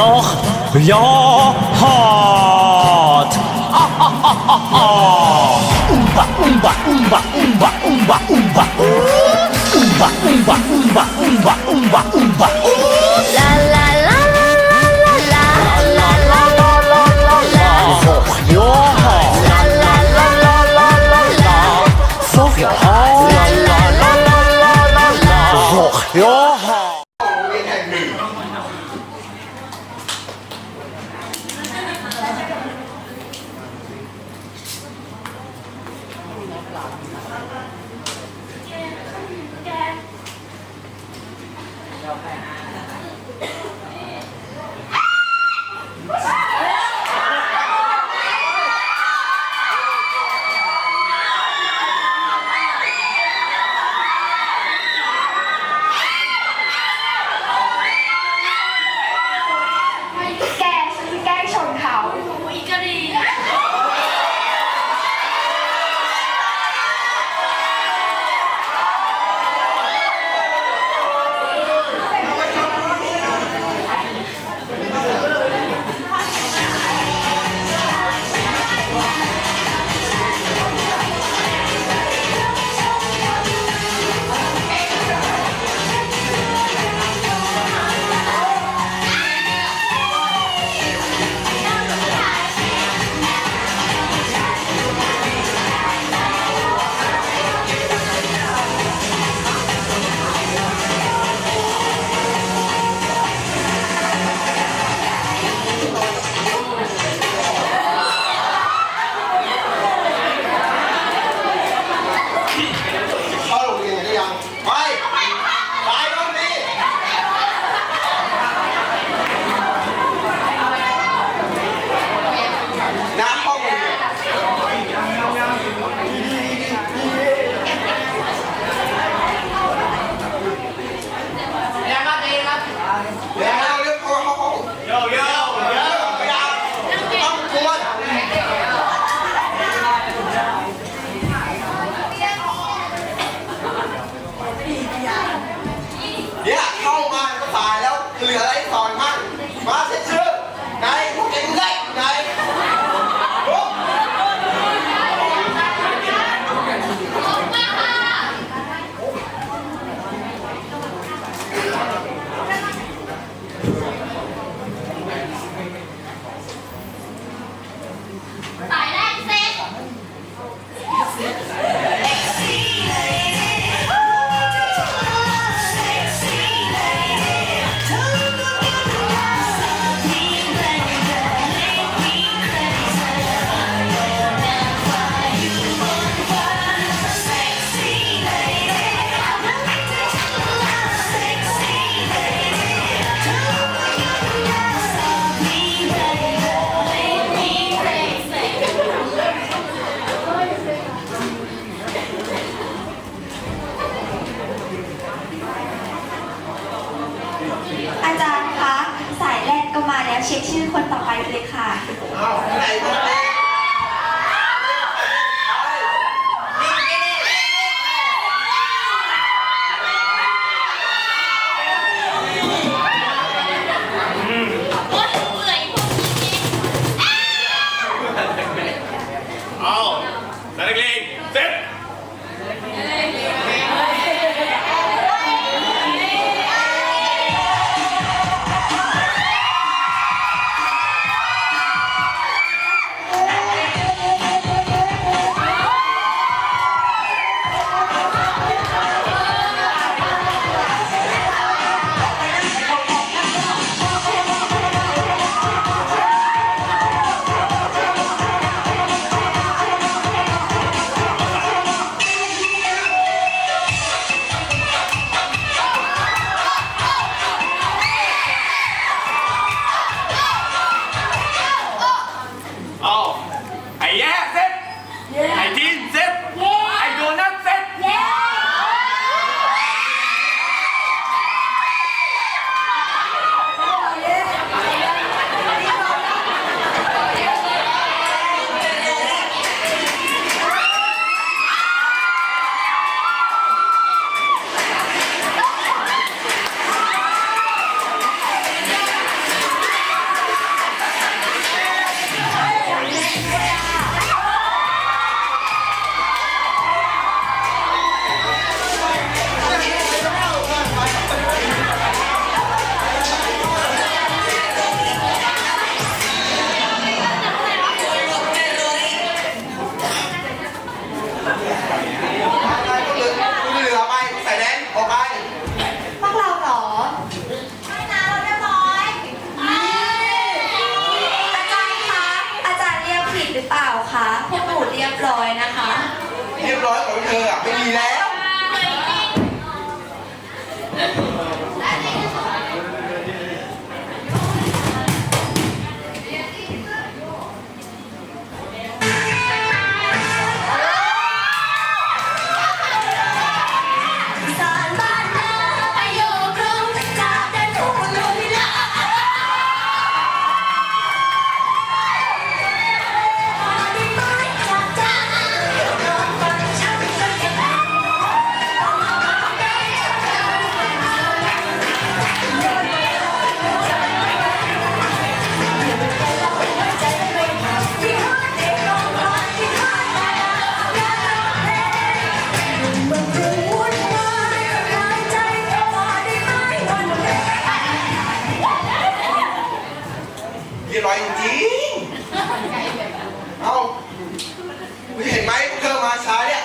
doch your heart. Umba, umba, umba, umba, umba, umba. Umba, umba, umba, umba, umba, umba. La la la la la la la la la la la la. For your heart. La la la la la la la. For your heart. La la la la la la la. For your heart. เช็คชื่อคนต่อไปเลยค่ะ เอาแต่เล็กๆเสร็จ เ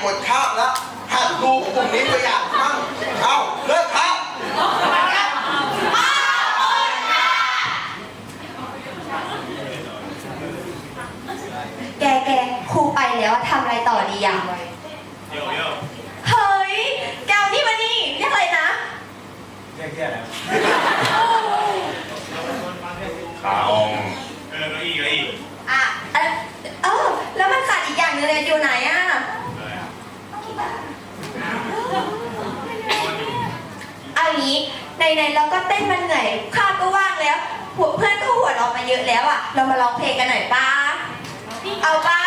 หมดข้าวแล้วหัดดูกลุ่มนี้ไปอย่างดมั่งเอาเลิกครับ แกแกครูไปแล้วทำอะไรต่อดีอะโยโย่เฮ้ย แกวนี่มานี่เรียกอะไรนะ เรียกเรียกอะไรขาองเออเก้าอีเก้าอีอะเออแล้วมันขาดอีกอย่างนึงเลยอยู่ไหนอะ นี้ในในเราก็เต้นมันเหนื่อยข้าก็ว่างแล้วเพื่อนก็หัวเรามาเยอะแล้วอะ เรามาร้องเพลงกันหน่อยป้าเอาป้า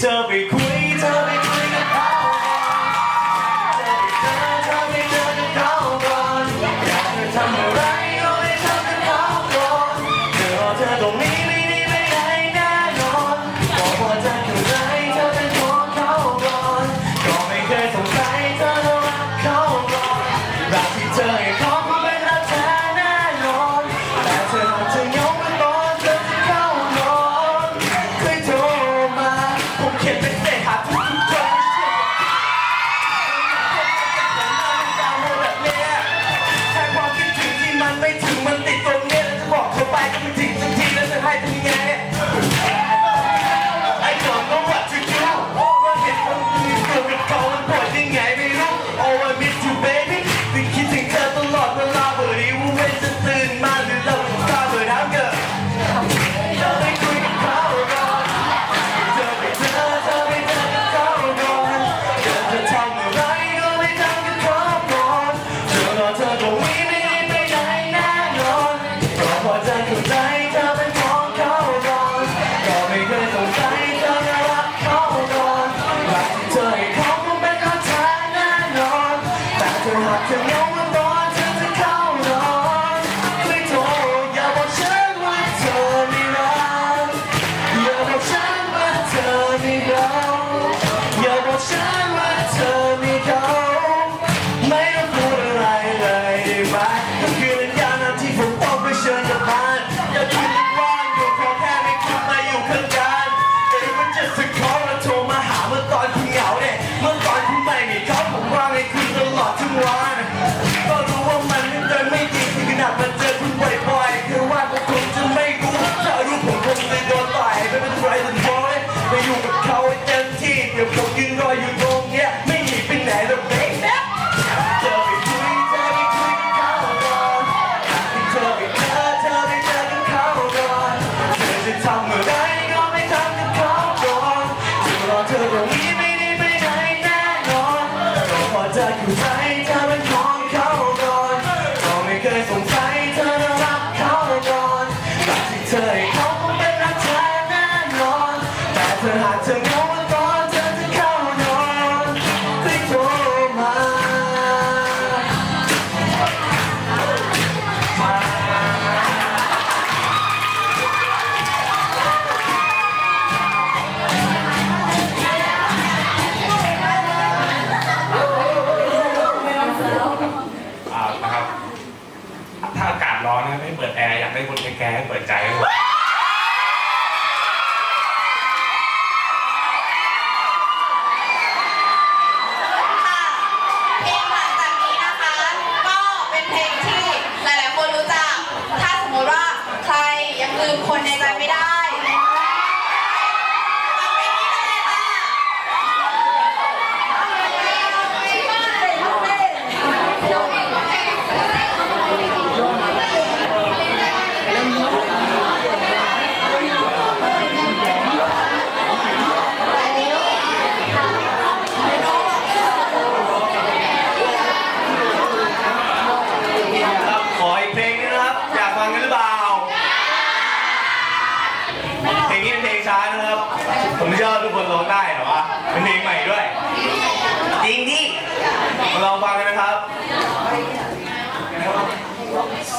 to be cool. get tell me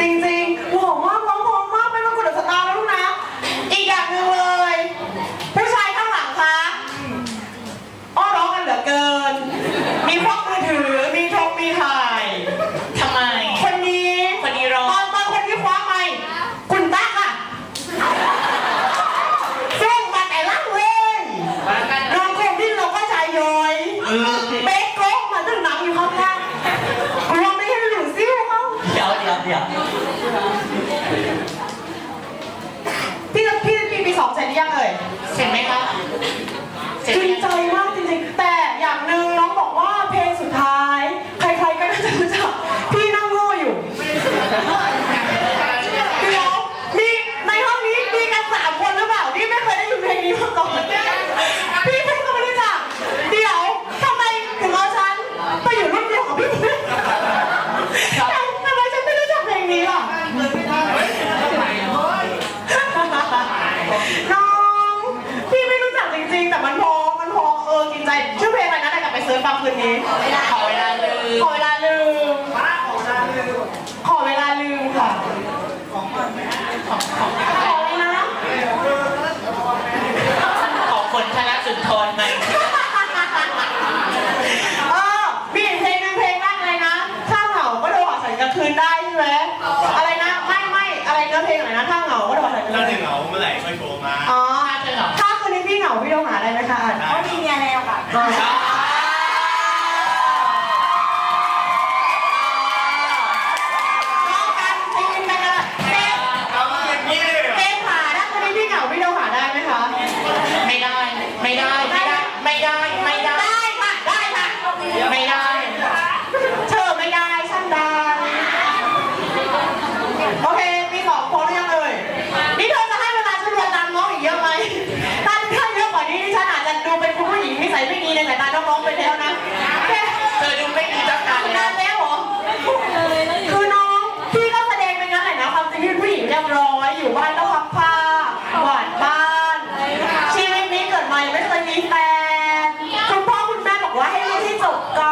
จริงๆหล่อมากร้องเพราะมากเป็นมงกุฎสตาร์แล้วลูกนะ อีกอย่างหนึ่งเลย ผู้ชายข้างหลังคะอ้อร้องกันเหลือเกิน มีพวกมือถือ มีทงมีถ่าย ทำไม คนนี้คนนี้ร้อง ตอนตอนคนที่คว้าไมค์คุณตั๊กอะซึ่งมาแต่ละเว้นน้องคงที่เราก็ชายย้อยเบ๊กโก๊กมาถึงหนังอยู่ข้างล่างกลัวไม่ให้หลุดซิ้วเขา เดี๋ยวเดี๋ยวเดี๋ยวพี่พี่ปีปีสองเสร็จหรือยังเอ่ยเสร็จไหมคะเสร็จจริงยังใจมากจริงๆ แต่อย่างหนึ่งน้องบอกว่าเพลงสุดท้าย ใครๆก็น่าจะรู้จักพี่นั่งโง่อยู่เดี๋ยวมีในห้องนี้มีกันสามคนหรือเปล่าที่ไม่เคยได้ยินเพลงนี้มาก่อนพี่เพิ่งก็ไม่รู้จักเดี๋ยวทำไมถึงเอาฉันไปอยู่รุ่นเดียวกับพี่เพื่อนทำไมฉันไม่รู้จักเพลงนี้ล่ะ น้องพี่ไม่รู้จักจริงๆ แต่มันพอ มันพอเออกินใจชื่อเพลงอะไรนะแต่กลับไปเซิร์ชฟังคืนนี้ขอเวลาลืมขอเวลาลืมขอเวลาลืมค่ะ ขอเลยนะของคนธนสุนทรไหมเออมีอีกเพลงหนึงเพลงแรกอะไรนะถ้าเหงาก็โทรหาฉันกลางคืนได้ใช่ไหมอะไรนะไม่ไม่อะไรเนื้อเพลงอะไรนะถ้าเหงาก็โทรหาฉันกลางถ้าคืถึนงเหงาเมื่อไหร่ค่อยโทรมาอ๋อถ้าจะเหงาถ้าคืนนี้พี่เหงาพี่โทรหาได้ไหมคะอ่านเขามีเมียแล้วค่ะ น้องกันตีนกันเลยเต้น เอาอย่างนี้เลยเหรอ เต้นหาถ้าคืนนี้พี่เหงาพี่โทรหาได้ไหมคะ ไม่ได้ ไม่ได้ ไม่ได้ ไม่ได้ ไม่ได้ ได้ค่ะ ได้ค่ะ ไม่ได้ เธอไม่ได้ฉันได้ โอเคปีสองพอหรือยังเอ่ยนี่เธอจะให้เวลาฉันเรียนตามน้องอีกเยอะไหมถ้าถ้าเยอะกว่านี้ดิฉันอาจจะดูเป็นคุณผู้หญิงนิสัย ไม่ดีในสายตาน้องๆไปแล้วนะแค่เธอดูไม่ดีตั้งนานแล้นาวนแล้วเหรอคือน้องพี่ก็แสดงเป็นงั้นแหละนะความจริงพี่เป็นผู้หญิงเรียบร้อยอยู่บ้านก็พับผ้าหวานบ้าน ชีวิตนี้เกิดมายังไม่เคยมีแฟนคุณพ่อคุณแม่บอกว่าให้เรียนให้จบก่อน